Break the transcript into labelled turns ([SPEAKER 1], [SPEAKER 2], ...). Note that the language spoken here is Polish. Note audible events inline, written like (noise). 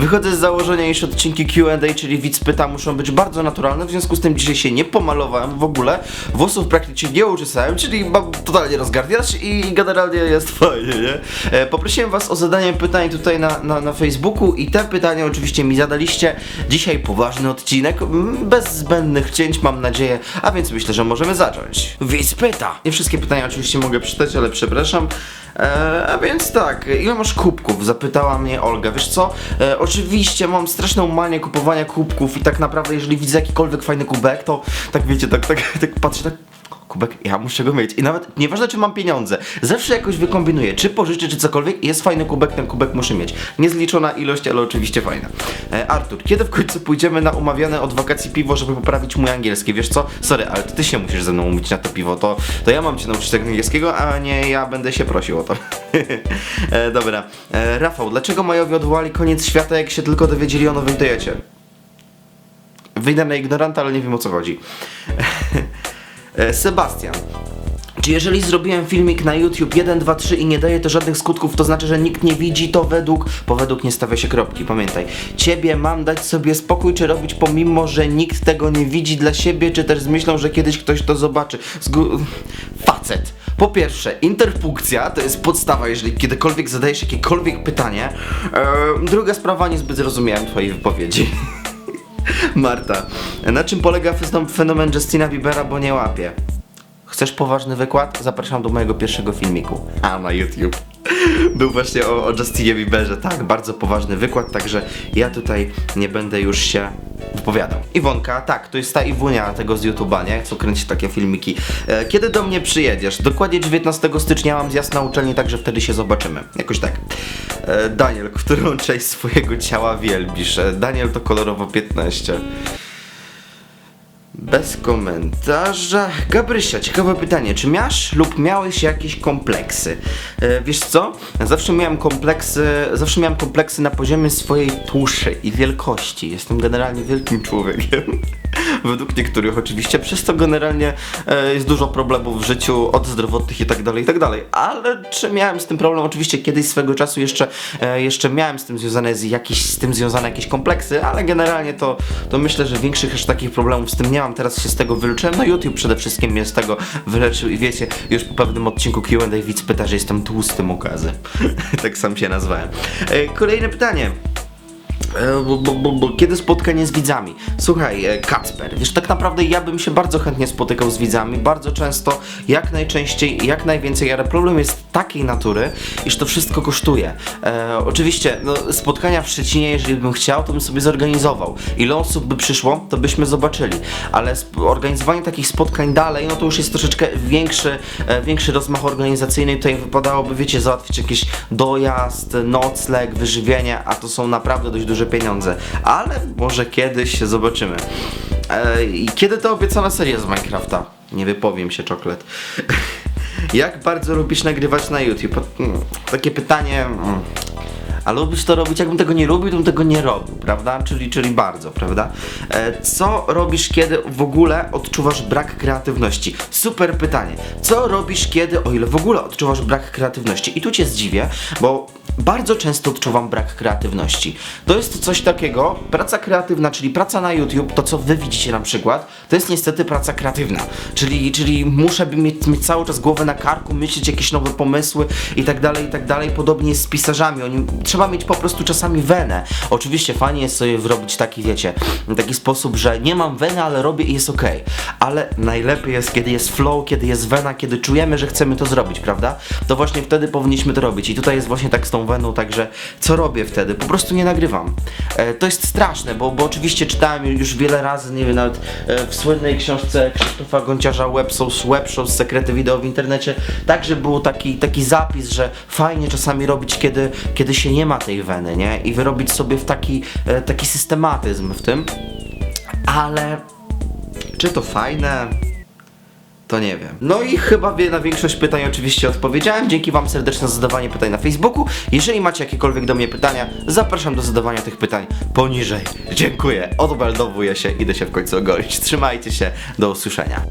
[SPEAKER 1] Wychodzę z założenia, iż odcinki Q&A, czyli widz pyta, muszą być bardzo naturalne, w związku z tym dzisiaj się nie pomalowałem w ogóle, włosów praktycznie nie uczesałem, czyli mam totalnie rozgardiacz i generalnie jest fajnie, nie? E, poprosiłem was o zadanie pytań tutaj na, na, na Facebooku i te pytania oczywiście mi zadaliście. Dzisiaj poważny odcinek, mm, bez zbędnych cięć mam nadzieję, a więc myślę, że możemy zacząć. Widz pyta! Nie wszystkie pytania oczywiście mogę przeczytać, ale przepraszam. E, a więc tak, ile masz kubków? Zapytała mnie Olga. Wiesz co? E, oczywiście mam straszną manię kupowania kubków i tak naprawdę jeżeli widzę jakikolwiek fajny kubek, to tak wiecie, tak, tak, (laughs) tak patrzę, tak kubek, ja muszę go mieć. I nawet nieważne czy mam pieniądze, zawsze jakoś wykombinuję, czy pożyczę, czy cokolwiek, jest fajny kubek, ten kubek muszę mieć. Niezliczona ilość, ale oczywiście fajna. E, Artur, kiedy w końcu pójdziemy na umawiane od wakacji piwo, żeby poprawić mój angielski? Wiesz co? Sorry, ale ty się musisz ze mną umówić na to piwo, to, to ja mam cię nauczyć tego angielskiego, a nie ja będę się prosił o to. (laughs) e, dobra. E, Rafał, dlaczego Majowie odwołali koniec świata, jak się tylko dowiedzieli o nowym Toyocie? Wyjdę na ignoranta, ale nie wiem o co chodzi. (laughs) E, Sebastian. Czy jeżeli zrobiłem filmik na YouTube 1, 2, 3 i nie daje to żadnych skutków, to znaczy, że nikt nie widzi to według, bo według nie stawia się kropki, pamiętaj. Ciebie mam dać sobie spokój, czy robić pomimo, że nikt tego nie widzi dla siebie, czy też z myślą, że kiedyś ktoś to zobaczy. Facet. Po pierwsze, interpunkcja to jest podstawa, jeżeli kiedykolwiek zadajesz jakiekolwiek pytanie. Eee, druga sprawa, niezbyt zrozumiałem twojej wypowiedzi. (laughs) Marta, na czym polega fenom- fenomen Justina Biebera, bo nie łapie? Chcesz poważny wykład? Zapraszam do mojego pierwszego filmiku. A, na YouTube. Był właśnie o, o Justinie Bieberze, tak, bardzo poważny wykład, także ja tutaj nie będę już się wypowiadał. Iwonka, tak, to jest ta Iwunia tego z YouTube'a, nie? Co kręci takie filmiki. E, kiedy do mnie przyjedziesz? Dokładnie 19 stycznia mam zjazd na uczelni, także wtedy się zobaczymy. Jakoś tak. E, Daniel, którą część swojego ciała wielbisz? E, Daniel to kolorowo 15. Bez komentarza. Gabrysia, ciekawe pytanie. Czy miasz lub miałeś jakieś kompleksy? E, wiesz co? Zawsze miałem kompleksy, zawsze miałem kompleksy na poziomie swojej tuszy i wielkości. Jestem generalnie wielkim człowiekiem. Według niektórych oczywiście, przez to generalnie e, jest dużo problemów w życiu, od zdrowotnych i tak dalej, i tak dalej. Ale czy miałem z tym problem? Oczywiście kiedyś swego czasu jeszcze, e, jeszcze miałem z tym związane z jakieś, z tym związane jakieś kompleksy, ale generalnie to, to myślę, że większych aż takich problemów z tym nie mam. Teraz się z tego wyleczyłem. No YouTube przede wszystkim mnie z tego wyleczył i wiecie, już po pewnym odcinku Q&A widz pyta, że jestem tłustym okazy. (laughs) tak sam się nazwałem. E, kolejne pytanie. E, kiedy spotkanie z widzami? Słuchaj, e, Kacper, wiesz, tak naprawdę ja bym się bardzo chętnie spotykał z widzami, bardzo często, jak najczęściej, jak najwięcej, ale problem jest takiej natury, iż to wszystko kosztuje. E, oczywiście, no, spotkania w Szczecinie, jeżeli bym chciał, to bym sobie zorganizował. Ile osób by przyszło, to byśmy zobaczyli, ale organizowanie takich spotkań dalej, no to już jest troszeczkę większy, e, większy rozmach organizacyjny, tutaj wypadałoby, wiecie, załatwić jakiś dojazd, nocleg, wyżywienie, a to są naprawdę dość duże pieniądze. Ale może kiedyś zobaczymy. E, I kiedy to obiecana seria z Minecrafta? Nie wypowiem się, czoklet. (laughs) Jak bardzo lubisz nagrywać na YouTube? Mm, Takie pytanie. A lubisz to robić? Jakbym tego nie lubił, to bym tego nie robił, prawda? Czyli, czyli bardzo, prawda? E, co robisz, kiedy w ogóle odczuwasz brak kreatywności? Super pytanie. Co robisz, kiedy, o ile w ogóle odczuwasz brak kreatywności? I tu cię zdziwię, bo bardzo często odczuwam brak kreatywności. To jest coś takiego, praca kreatywna, czyli praca na YouTube, to co wy widzicie na przykład, to jest niestety praca kreatywna. Czyli, czyli muszę mieć, mieć cały czas głowę na karku, myśleć jakieś nowe pomysły i tak dalej, i tak dalej. Podobnie jest z pisarzami. Oni, trzeba mieć po prostu czasami wenę. Oczywiście fajnie jest sobie zrobić taki, wiecie, taki sposób, że nie mam weny, ale robię i jest ok. Ale najlepiej jest, kiedy jest flow, kiedy jest wena, kiedy czujemy, że chcemy to zrobić, prawda? To właśnie wtedy powinniśmy to robić. I tutaj jest właśnie tak z tą weną, także co robię wtedy? Po prostu nie nagrywam. E, to jest straszne, bo, bo oczywiście czytałem już wiele razy, nie wiem, nawet e, w słynnej książce Krzysztofa Gonciarza Webshows, Webshows, Sekrety Wideo w internecie, także był taki, taki zapis, że fajnie czasami robić, kiedy, kiedy się nie ma tej weny, nie? I wyrobić sobie w taki, e, taki systematyzm w tym. Ale czy to fajne? To nie wiem. No i chyba na większość pytań oczywiście odpowiedziałem. Dzięki Wam serdecznie za zadawanie pytań na Facebooku. Jeżeli macie jakiekolwiek do mnie pytania, zapraszam do zadawania tych pytań poniżej. Dziękuję. Odmeldowuję się, idę się w końcu ogolić. Trzymajcie się, do usłyszenia.